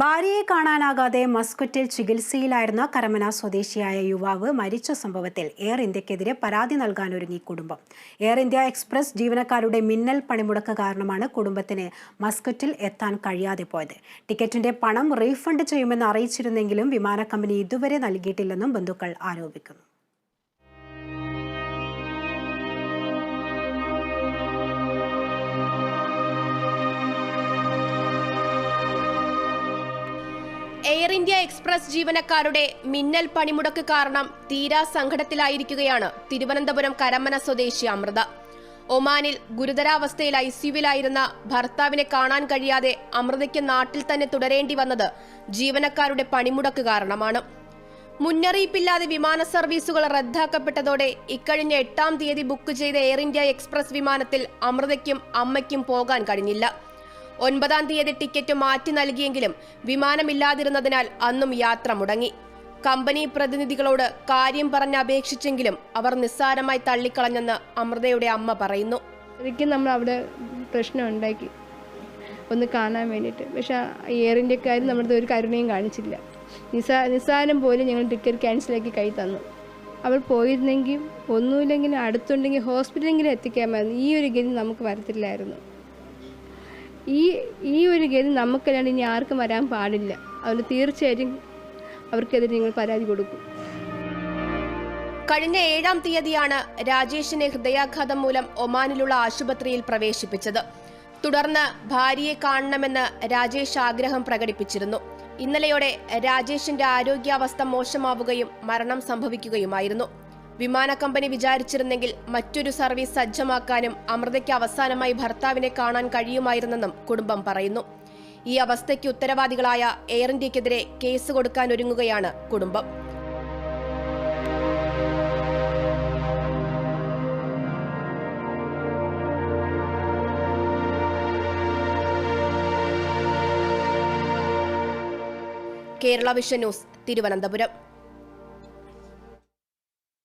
ഭാര്യയെ കാണാനാകാതെ മസ്കറ്റിൽ ചികിത്സയിലായിരുന്ന കരമന സ്വദേശിയായ യുവാവ് മരിച്ച സംഭവത്തിൽ എയർ ഇന്ത്യക്കെതിരെ പരാതി നൽകാനൊരുങ്ങി കുടുംബം. എയർ ഇന്ത്യ എക്സ്പ്രസ് ജീവനക്കാരുടെ മിന്നൽ പണിമുടക്ക് കാരണമാണ് കുടുംബത്തിന് മസ്കറ്റിൽ എത്താൻ കഴിയാതെ പോയത്. ടിക്കറ്റിന്റെ പണം റീഫണ്ട് ചെയ്യുമെന്ന് അറിയിച്ചിരുന്നെങ്കിലും വിമാന കമ്പനി ഇതുവരെ നൽകിയിട്ടില്ലെന്നും ബന്ധുക്കൾ ആരോപിക്കുന്നു. എയർ ഇന്ത്യ എക്സ്പ്രസ് ജീവനക്കാരുടെ മിന്നൽ പണിമുടക്ക് കാരണം തീരാ സങ്കടത്തിലായിരിക്കുകയാണ് തിരുവനന്തപുരം കരമന സ്വദേശി അമൃത. ഒമാനിൽ ഗുരുതരാവസ്ഥയിൽ ഐ സിയുവിലായിരുന്ന ഭർത്താവിനെ കാണാൻ കഴിയാതെ അമൃതയ്ക്ക് നാട്ടിൽ തന്നെ തുടരേണ്ടി വന്നത് ജീവനക്കാരുടെ പണിമുടക്ക് കാരണമാണ്. മുന്നറിയിപ്പില്ലാതെ വിമാന സർവീസുകൾ റദ്ദാക്കപ്പെട്ടതോടെ ഇക്കഴിഞ്ഞ എട്ടാം തീയതി ബുക്ക് ചെയ്ത എയർ ഇന്ത്യ എക്സ്പ്രസ് വിമാനത്തിൽ അമൃതയ്ക്കും അമ്മയ്ക്കും പോകാൻ കഴിഞ്ഞില്ല. ഒൻപതാം തീയതി ടിക്കറ്റ് മാറ്റി നൽകിയെങ്കിലും വിമാനമില്ലാതിരുന്നതിനാൽ അന്നും യാത്ര മുടങ്ങി. കമ്പനി പ്രതിനിധികളോട് കാര്യം പറഞ്ഞ് അപേക്ഷിച്ചെങ്കിലും അവർ നിസ്സാരമായി തള്ളിക്കളഞ്ഞെന്ന് അമൃതയുടെ അമ്മ പറയുന്നു. ശരിക്കും നമ്മൾ അവിടെ പ്രശ്നം ഉണ്ടാക്കി ഒന്ന് കാണാൻ വേണ്ടിയിട്ട്. പക്ഷെ എയർ ഇന്ത്യക്കാർ നമ്മുടെ ഒരു കരുണയും കാണിച്ചില്ല. നിസാ നിസ്സാരം പോലും ഞങ്ങൾ ടിക്കറ്റ് ക്യാൻസലാക്കി കൈ തന്നു. അവൾ പോയിരുന്നെങ്കിൽ ഒന്നുമില്ലെങ്കിലും അടുത്തുണ്ടെങ്കിൽ ഹോസ്പിറ്റലെങ്കിലും എത്തിക്കാമായിരുന്നു. ഈ ഒരു ഗതി നമുക്ക് വരത്തില്ലായിരുന്നു. ഈ ഈ ഒരു ഗതി നമുക്കല്ലാണ്ട് ഇനി ആർക്കും വരാൻ പാടില്ല. അതുകൊണ്ട് തീർച്ചയായിട്ടും അവർക്കെതിരെ നിങ്ങൾ പരാതി കൊടുക്കും. കഴിഞ്ഞ ഏഴാം തീയതിയാണ് രാജേഷിനെ ഹൃദയാഘാതം മൂലം ഒമാനിലുള്ള ആശുപത്രിയിൽ പ്രവേശിപ്പിച്ചത്. തുടർന്ന് ഭാര്യയെ കാണണമെന്ന് രാജേഷ് ആഗ്രഹം പ്രകടിപ്പിച്ചിരുന്നു. ഇന്നലെയോടെ രാജേഷിന്റെ ആരോഗ്യാവസ്ഥ മോശമാവുകയും മരണം സംഭവിക്കുകയുമായിരുന്നു. വിമാന കമ്പനി വിചാരിച്ചിരുന്നെങ്കിൽ മറ്റൊരു സർവീസ് സജ്ജമാക്കാനും അമൃതയ്ക്ക് അവസാനമായി ഭർത്താവിനെ കാണാൻ കഴിയുമായിരുന്നെന്നും കുടുംബം പറയുന്നു. ഈ അവസ്ഥയ്ക്ക് ഉത്തരവാദികളായ എയർ ഇന്ത്യക്കെതിരെ കേസ് കൊടുക്കാൻ ഒരുങ്ങുകയാണ് കുടുംബം. Kerala vision news Thiruvananthapuram.